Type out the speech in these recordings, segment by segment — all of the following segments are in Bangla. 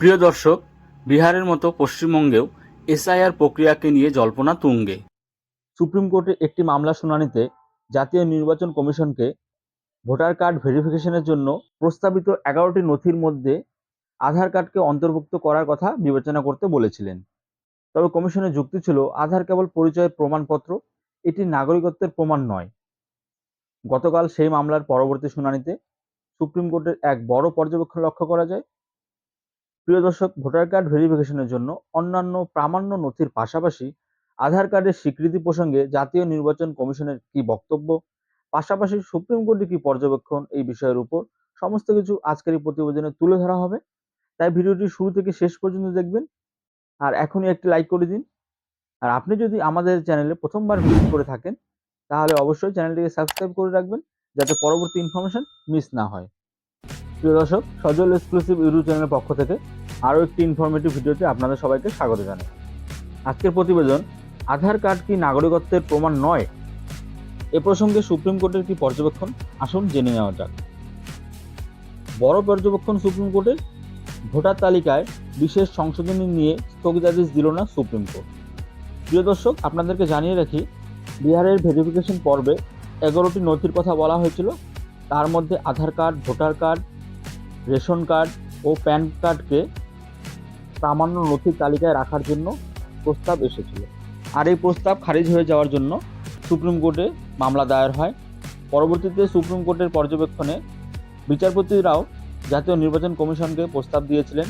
প্রিয় দর্শক, বিহারের মতো পশ্চিমবঙ্গেও এসআইআর প্রক্রিয়াকে নিয়ে জল্পনা তুঙ্গে। সুপ্রিম কোর্টে একটি মামলা শুনানিতে জাতীয় নির্বাচন কমিশনকে ভোটার কার্ড ভেরিফিকেশনের জন্য প্রস্তাবিত এগারোটি নথির মধ্যে আধার কার্ডকে অন্তর্ভুক্ত করার কথা বিবেচনা করতে বলেছিলেন। তবে কমিশনের যুক্তি ছিল, আধার কেবল পরিচয়ের প্রমাণপত্র, এটি নাগরিকত্বের প্রমাণ নয়। গতকাল সেই মামলার পরবর্তী শুনানিতে সুপ্রিম কোর্টের এক বড় পর্যবেক্ষণ লক্ষ্য করা যায় প্রিয় দর্শক, ভোটার কার্ড ভেরিফিকেশনের জন্য অন্যান্য প্রামাণ্য নথির পাশাপাশি আধার কার্ডের স্বীকৃতি প্রসঙ্গে জাতীয় নির্বাচন কমিশনের কি বক্তব্য? পাশাপাশি সুপ্রিম কোর্টের কি পর্যবেক্ষণ? এই বিষয়ের উপর সমস্ত কিছু আজকের এই প্রতিবেদনে তুলে ধরা হবে। তাই ভিডিওটি শুরু থেকে শেষ পর্যন্ত দেখবেন। আর এখনই একটি লাইক করে দিন। আর আপনি যদি আমাদের চ্যানেলে প্রথমবার ভিজিট করে থাকেন, তাহলে অবশ্যই চ্যানেলটিকে সাবস্ক্রাইব করে রাখবেন, যাতে পরবর্তী ইনফরমেশন মিস না হয়। প্রিয় দর্শক, সজল এক্সক্লুসিভ ইউটিউব চ্যানেলের পক্ষ থেকে আরও একটি ইনফরমেটিভ ভিডিওতে আপনাদের সবাইকে স্বাগত জানাই। আজকের প্রতিবেদন, আধার কার্ড কি নাগরিকত্বের প্রমাণ নয়? এ প্রসঙ্গে সুপ্রিম কোর্টের কি পর্যবেক্ষণ? আসুন জেনে নেওয়া যাক। বড় পর্যবেক্ষণ সুপ্রিম কোর্টের ভোটার তালিকায় বিশেষ সংশোধনী নিয়ে স্থগিতাদেশ দিল না সুপ্রিম কোর্ট। প্রিয় দর্শক, আপনাদেরকে জানিয়ে রাখি, বিহারের ভেরিফিকেশন পর্বে এগারোটি নথির কথা বলা হয়েছিল। তার মধ্যে Aadhaar card, voter card ration card ও প্যান কার্ডকে সামান্য নথির তালিকায় রাখার জন্য প্রস্তাব এসেছিল। আর এই প্রস্তাব খারিজ হয়ে যাওয়ার জন্য সুপ্রিম কোর্টে মামলা দায়ের হয়। পরবর্তীতে সুপ্রিম কোর্টের পর্যবেক্ষণে বিচারপতিরাও জাতীয় নির্বাচন কমিশনকে প্রস্তাব দিয়েছিলেন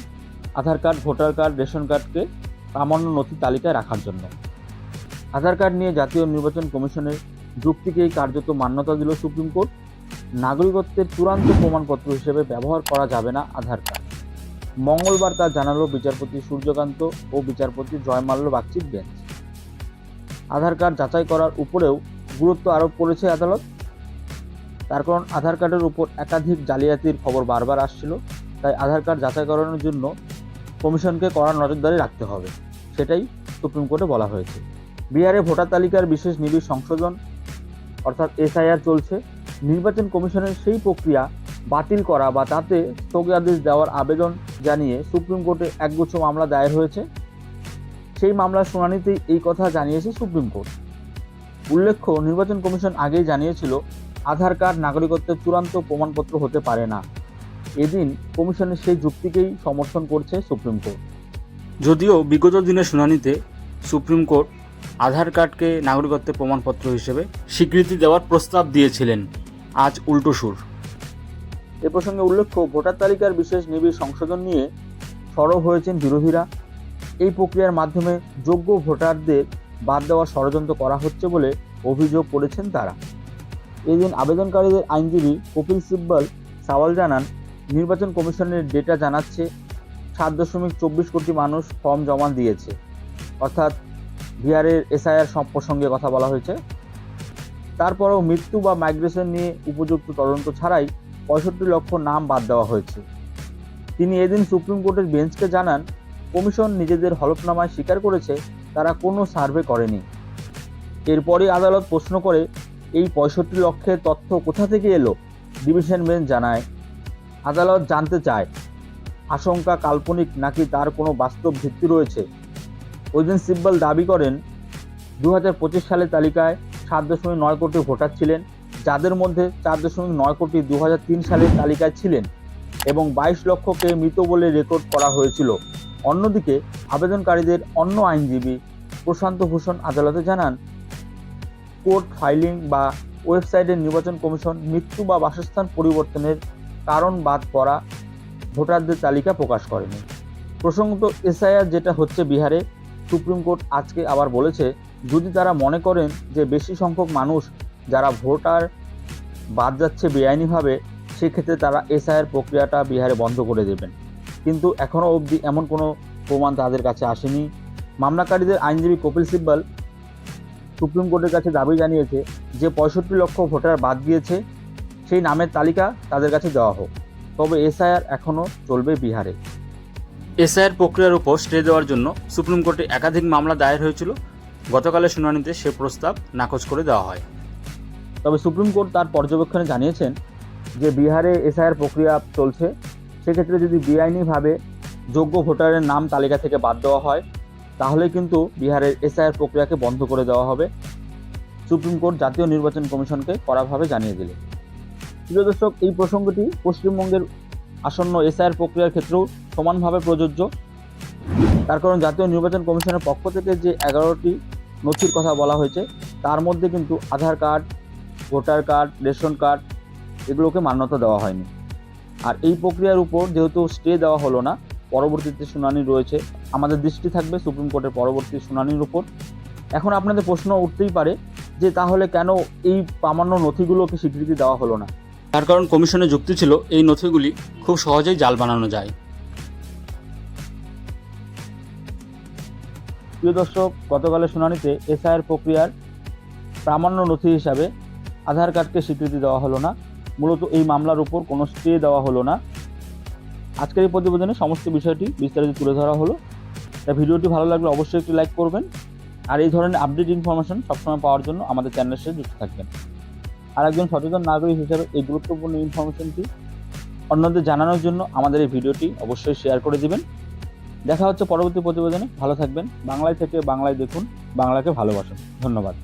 Aadhaar card, voter card, ration কার্ডকে সামান্য নথির তালিকায় রাখার জন্য। আধার কার্ড নিয়ে জাতীয় নির্বাচন কমিশনের যুক্তিকেই কার্যত মান্যতা দিল সুপ্রিম কোর্ট। নাগরিকত্বের চূড়ান্ত প্রমাণপত্র হিসেবে ব্যবহার করা যাবে না আধার কার্ড। মঙ্গলবার তা জানালো বিচারপতি সূর্যকান্ত ও বিচারপতি জয়মাল্য বাগচির বেঞ্চ। আধার কার্ড যাচাই করার উপরেও গুরুত্ব আরোপ করেছে আদালত। তার কারণ আধার কার্ডের উপর একাধিক জালিয়াতির খবর বারবার আসছিল, তাই আধার কার্ড যাচাই করানোর জন্য কমিশনকে কড়া নজরদারি রাখতে হবে, সেটাই সুপ্রিম কোর্টে বলা হয়েছে। বিহারে ভোটার তালিকার বিশেষ নিবিড় সংশোধন, অর্থাৎ এসআইআর চলছে। নির্বাচন কমিশনের সেই প্রক্রিয়া বাতিল করা বা তাতে স্থগিতাদেশ দেওয়ার আবেদন জানিয়ে সুপ্রিম কোর্টে একগুচ্ছ মামলা দায়ের হয়েছে। সেই মামলার শুনানিতেই এই কথা জানিয়েছে সুপ্রিম কোর্ট। উল্লেখ্য, নির্বাচন কমিশন আগেই জানিয়েছিল, আধার কার্ড নাগরিকত্বের চূড়ান্ত প্রমাণপত্র হতে পারে না। এদিন কমিশনের সেই যুক্তিকেই সমর্থন করছে সুপ্রিম কোর্ট। যদিও বিগত দিনের শুনানিতে সুপ্রিম কোর্ট আধার কার্ডকে নাগরিকত্বের প্রমাণপত্র হিসেবে স্বীকৃতি দেওয়ার প্রস্তাব দিয়েছিলেন। আজ উল্টো সুর। এ প্রসঙ্গে উল্লেখ্য, ভোটার তালিকার বিশেষ নিবিড় সংশোধন নিয়ে সরব হয়েছেন বিরোধীরা। এই প্রক্রিয়ার মাধ্যমে যোগ্য ভোটারদের বাদ দেওয়ার ষড়যন্ত্র করা হচ্ছে বলে অভিযোগ করেছেন তারা। এদিন আবেদনকারীদের আইনজীবী কপিল সিব্বল সাওয়াল জানান, নির্বাচন কমিশনের ডেটা জানাচ্ছে সাত দশমিক চব্বিশ কোটি মানুষ ফর্ম জমা দিয়েছে। অর্থাৎ বিহারের এসআইআর প্রসঙ্গে কথা বলা হয়েছে। তারপরেও মৃত্যু বা মাইগ্রেশন নিয়ে উপযুক্ত তদন্ত ছাড়াই পঁয়ষট্টি লক্ষ নাম বাদ দেওয়া হয়েছে। তিনি এদিন সুপ্রিম কোর্টের বেঞ্চকে জানান, কমিশন নিজেদের হলফনামায় স্বীকার করেছে, তারা কোনো সার্ভে করেনি। এরপরই আদালত প্রশ্ন করে, এই পঁয়ষট্টি লক্ষের তথ্য কোথা থেকে এলো? ডিভিশন বেঞ্চ জানায়, আদালত জানতে চায়। আশঙ্কা কাল্পনিক নাকি তার কোনো বাস্তব ভিত্তি রয়েছে? ওইদিন সিব্বল দাবি করেন দু হাজার পঁচিশ সালের তালিকায় সাত দশমিক নয় কোটি ভোটার ছিলেন, যাদের মধ্যে চার দশমিক নয় কোটি দু হাজার তিন সালের তালিকায় ছিলেন এবং বাইশ লক্ষকে মৃত বলে রেকর্ড করা হয়েছিল। অন্যদিকে আবেদনকারীদের অন্য আইনজীবী প্রশান্ত ভূষণ আদালতে জানান, কোর্ট ফাইলিং বা ওয়েবসাইটের নির্বাচন কমিশন মৃত্যু বা বাসস্থান পরিবর্তনের কারণ বাদ পড়া ভোটারদের তালিকা প্রকাশ করেনি। প্রসঙ্গত এসআইআর যেটা হচ্ছে বিহারে, সুপ্রিম কোর্ট আজকে আবার বলেছে যদি তারা মনে করেন যে বেশি সংখ্যক মানুষ যারা ভোটার বাদ যাচ্ছে বেআইনিভাবে, সেক্ষেত্রে তারা এসআইআর প্রক্রিয়াটা বিহারে বন্ধ করে দেবেন। কিন্তু এখনও অবধি এমন কোনো প্রমাণ তাদের কাছে আসেনি। মামলাকারীদের আইনজীবী কপিল সিব্বল সুপ্রিম কোর্টের কাছে দাবি জানিয়েছে যে পঁয়ষট্টি লক্ষ ভোটার বাদ দিয়েছে সেই নামের তালিকা তাদের কাছে দেওয়া হোক। তবে এসআইআর এখনও চলবে বিহারে। এসআইআর প্রক্রিয়ার উপর স্টে দেওয়ার জন্য সুপ্রিম কোর্টে একাধিক মামলা দায়ের হয়েছিল। গতকালের শুনানিতে সে প্রস্তাব নাকচ করে দেওয়া হয়। তবে সুপ্রিম কোর্ট তার পর্যবেক্ষণে জানিয়েছেন যে বিহারে এসআইআর প্রক্রিয়া চলছে। সেক্ষেত্রে যদি বেআইনিভাবে যোগ্য ভোটারের নাম তালিকা থেকে বাদ দেওয়া হয় তাহলে কিন্তু বিহারের এসআইআর প্রক্রিয়াকে বন্ধ করে দেওয়া হবে। সুপ্রিম কোর্ট জাতীয় নির্বাচন কমিশনকে কড়াভাবে জানিয়ে দিলে। প্রিয় দর্শক, এই প্রসঙ্গটি পশ্চিমবঙ্গের আসন্ন এসআইআর প্রক্রিয়ার ক্ষেত্রেও সমানভাবে প্রযোজ্য। তার কারণ জাতীয় নির্বাচন কমিশনের পক্ষ থেকে যে এগারোটি নথির কথা বলা হয়েছে। তার মধ্যে কিন্তু Aadhaar card, voter card, ration card এগুলোকে মান্যতা দেওয়া হয়নি। আর এই প্রক্রিয়ার উপর যেহেতু স্টে দেওয়া হলো না, পরবর্তীতে শুনানি রয়েছে। আমাদের দৃষ্টি থাকবে সুপ্রিম কোর্টের পরবর্তী শুনানির উপর। এখন আপনাদের প্রশ্ন উঠতেই পারে যে তাহলে কেন এই প্রামাণ্য নথিগুলোকে স্বীকৃতি দেওয়া হলো না? তার কারণ কমিশনের যুক্তি ছিল, এই নথিগুলি খুব সহজেই জাল বানানো যায়। প্রিয় দর্শক, গতকালের শুনানিতে এসআইআর প্রক্রিয়ার প্রামাণ্য নথি হিসাবে আধার কার্ডকে স্বীকৃতি দেওয়া হলো না। মূলত এই মামলার উপর কোনো স্টে দেওয়া হলো না। আজকের এই প্রতিবেদনে সমস্ত বিষয়টি বিস্তারিত তুলে ধরা হলো। তা ভিডিওটি ভালো লাগলে অবশ্যই একটি লাইক করবেন। আর এই ধরনের আপডেট ইনফরমেশন সবসময় পাওয়ার জন্য আমাদের চ্যানেলের সাথে যুক্ত থাকবেন। আর একজন সচেতন নাগরিক হিসেবে এই গুরুত্বপূর্ণ ইনফরমেশনটি অন্যদের জানানোর জন্য আমাদের এই ভিডিওটি অবশ্যই শেয়ার করে দিবেন। দেখা হচ্ছে পরবর্তী প্রতিবেদনে। ভালো থাকবেন। বাংলায় থেকে বাংলায় দেখুন। বাংলাকে ভালোবাসুন। ধন্যবাদ।